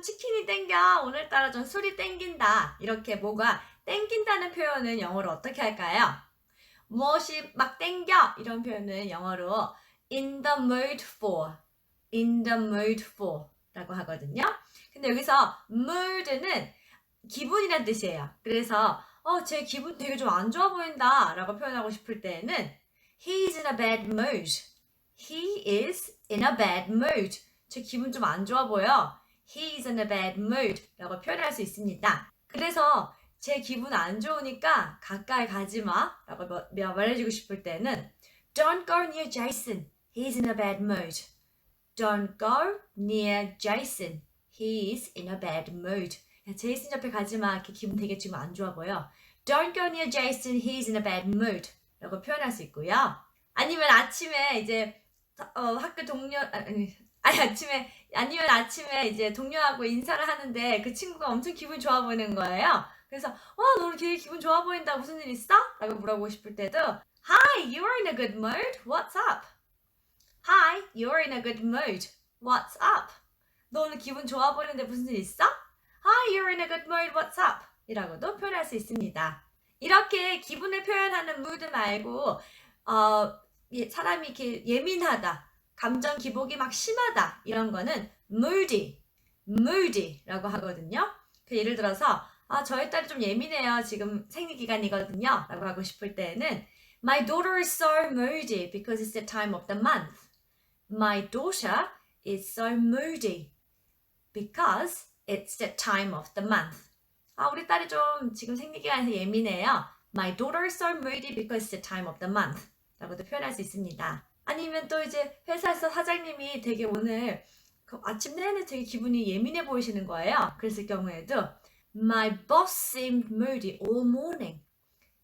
좀 치킨이 땡겨. 오늘따라 좀 술이 땡긴다. 이렇게 뭐가 땡긴다는 표현은 영어로 어떻게 할까요? 무엇이 막 땡겨. 이런 표현은 영어로 in the mood for, in the mood for 라고 하거든요. 근데 여기서 mood는 기분이란 뜻이에요. 그래서 어, 제 기분 되게 좀 안 좋아 보인다 라고 표현하고 싶을 때는 He's in a bad mood. He is in a bad mood. 제 기분 좀 안 좋아 보여. He's in a bad mood. 라고 표현할 수 있습니다. 그래서 제 기분 안 좋으니까 가까이 가지 마. 라고 뭐- 뭐 말해주고 싶을 때는 Don't go near Jason. He's in a bad mood. Don't go near Jason. He's in a bad mood. 야, 제이슨 옆에 가지 마. 이렇게 기분 되게 지금 안 좋아 보여. Don't go near Jason. He's in a bad mood. 라고 표현할 수 있고요. 아니면 아침에 이제 어, 학교 동료 아, 아니 아니 아침에 아니면 아침에 이제 동료하고 인사를 하는데 그 친구가 엄청 기분 좋아 보이는 거예요. 그래서 와, 너 오늘 되게 기분 좋아 보인다. 무슨 일 있어? 라고 물어보고 싶을 때도 Hi, you're in a good mood. What's up? Hi, you're in a good mood. What's up? 너 오늘 기분 좋아 보이는데 무슨 일 있어? Hi, you're in a good mood. What's up? 이라고도 표현할 수 있습니다. 이렇게 기분을 표현하는 mood 말고 어, 예, 사람이 이렇게 예민하다, 감정 기복이 막 심하다 이런 거는 moody, moody라고 하거든요. 그 예를 들어서 아 저희 딸이 좀 예민해요. 지금 생리 기간이거든요.라고 하고 싶을 때는 My daughter is so moody because it's the time of the month. My daughter is so moody because it's the time of the month. 아 우리 딸이 좀 지금 생리 기간에서 예민해요. My daughter is so moody because it's the time of the month. 라고도 표현할 수 있습니다. 아니면 또 이제 회사에서 사장님이 되게 오늘 그 아침 내내 되게 기분이 예민해 보이시는 거예요. 그랬을 경우에도 My boss seemed moody all morning.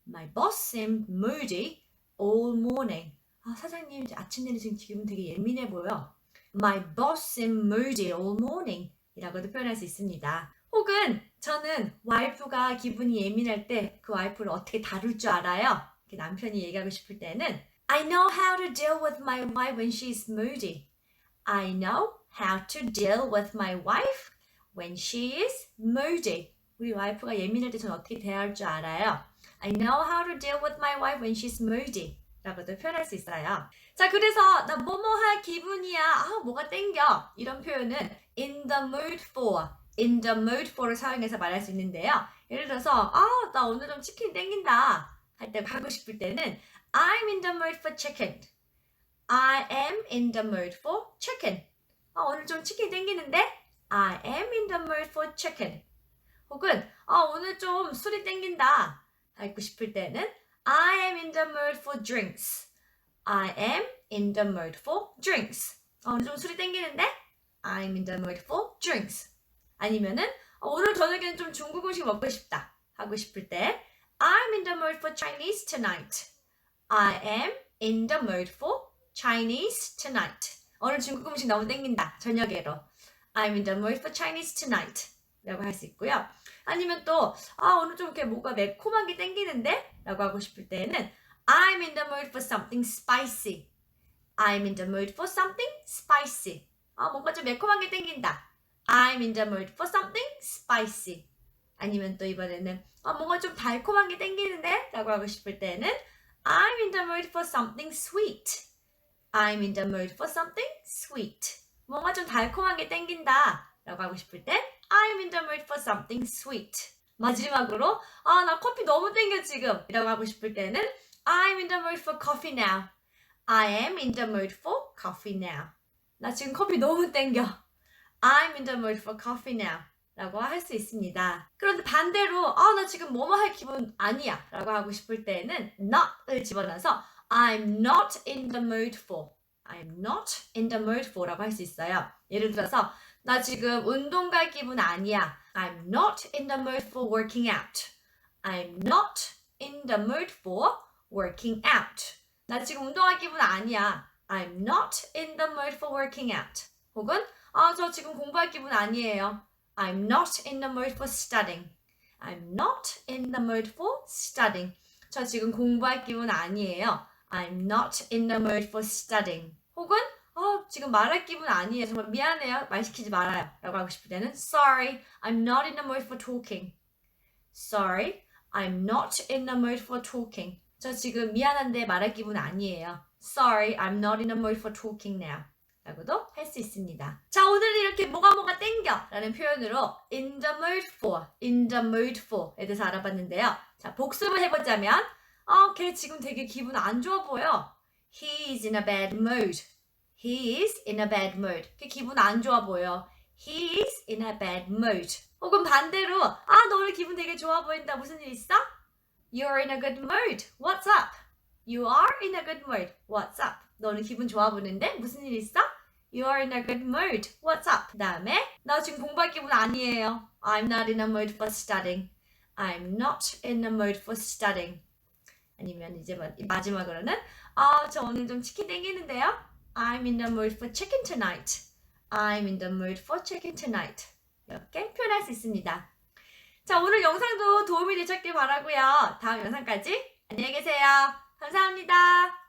My boss seemed moody all morning. 아, 사장님 이제 아침 내내 지금 기분 되게 예민해 보여. My boss seemed moody all morning. 이라고도 표현할 수 있습니다. 혹은 저는 와이프가 기분이 예민할 때 그 와이프를 어떻게 다룰 줄 알아요. 남편이 얘기하고 싶을 때는 I know how to deal with my wife when she's moody. I know how to deal with my wife when she is moody. 우리 와이프가 예민할 때 저는 어떻게 대할 줄 알아요. I know how to deal with my wife when she's moody. 라고도 표현할 수 있어요. 자, 그래서 나 뭐뭐 할 기분이야. 아, 뭐가 땡겨. 이런 표현은 in the mood for, in the mood for를 사용해서 말할 수 있는데요. 예를 들어서 아, 나 오늘 좀 치킨 땡긴다. 할 때 하고 싶을 때는 I'm in the mood for chicken. I am in the mood for chicken. 아, 오늘 좀 치킨 땡기는데 I am in the mood for chicken. 혹은 아, 오늘 좀 술이 땡긴다. 하고 싶을 때는 I am in the mood for drinks. I am in the mood for drinks. 아, 오늘 좀 술이 땡기는데 I'm in the mood for drinks. 아니면은 아, 오늘 저녁에는 좀 중국 음식 먹고 싶다. 하고 싶을 때 I'm in the mood for Chinese tonight. I am in the mood for Chinese tonight. 오늘 중국 음식 너무 땡긴다. 저녁에로. I'm in the mood for Chinese tonight. 라고 할 수 있고요. 아니면 또, 아, 오늘 좀 이렇게 뭔가 매콤한 게 땡기는데? 라고 하고 싶을 때는 I'm in the mood for something spicy. I'm in the mood for something spicy. 아, 뭔가 좀 매콤한 게 땡긴다. I'm in the mood for something spicy. 아니면 또 이번에는 아, 뭔가 좀 달콤한 게 땡기는데? 라고 하고 싶을 때는 I'm in the mood for something sweet. I'm in the mood for something sweet. 뭔가 좀 달콤한 게 땡긴다. 라고 하고 싶을 때 I'm in the mood for something sweet. 마지막으로 아, 나 커피 너무 땡겨 지금. 이라고 하고 싶을 때는 I'm in the mood for coffee now. I am in the mood for coffee now. 나 지금 커피 너무 땡겨. I'm in the mood for coffee now. 라고 할 수 있습니다. 그런데 반대로 아, 나 지금 뭐뭐 할 기분 아니야. 라고 하고 싶을 때는 not을 집어넣어서 I'm not in the mood for. I'm not in the mood for 라고 할 수 있어요. 예를 들어서 나 지금 운동 갈 기분 아니야. I'm not in the mood for working out. I'm not in the mood for working out. 나 지금 운동할 기분 아니야. I'm not in the mood for working out. 혹은 아, 저 지금 공부할 기분 아니에요. I'm not in the mood for studying. I'm not in the mood for studying. 저 지금 공부할 기분 아니에요. I'm not in the mood for studying. 혹은 어, 지금 말할 기분 아니에요. 정말 미안해요. 말 시키지 말아요. 라고 하고 싶을 때는 Sorry, I'm not in the mood for talking. Sorry, I'm not in the mood for talking. 저 지금 미안한데 말할 기분 아니에요. Sorry, I'm not in the mood for talking now. 라고도 할 수 있습니다. 자, 오늘 이렇게 뭐가 뭐가 땡겨 라는 표현으로 in the mood for, in the mood for에 대해서 알아봤는데요. 자, 복습을 해보자면 어, 걔 지금 되게 기분 안 좋아 보여. He is in a bad mood. He is in a bad mood. 걔 기분 안 좋아 보여. He is in a bad mood. 혹은 반대로 아, 너 오늘 기분 되게 좋아 보인다. 무슨 일 있어? You're in a good mood. What's up? You are in a good mood. What's up? 너 오늘 기분 좋아 보이는데 무슨 일 있어? You are in a good mood. What's up? 그 다음에 나 지금 공부할 기분 아니에요. I'm not in a mood for studying. I'm not in a mood for studying. 아니면 이제 마- 마지막으로는 아, 저 오늘 좀 치킨 땡기는데요. I'm in the mood for chicken tonight. I'm in the mood for chicken tonight. 이렇게 표현할 수 있습니다. 자, 오늘 영상도 도움이 되셨길 바라고요. 다음 영상까지 안녕히 계세요. 감사합니다.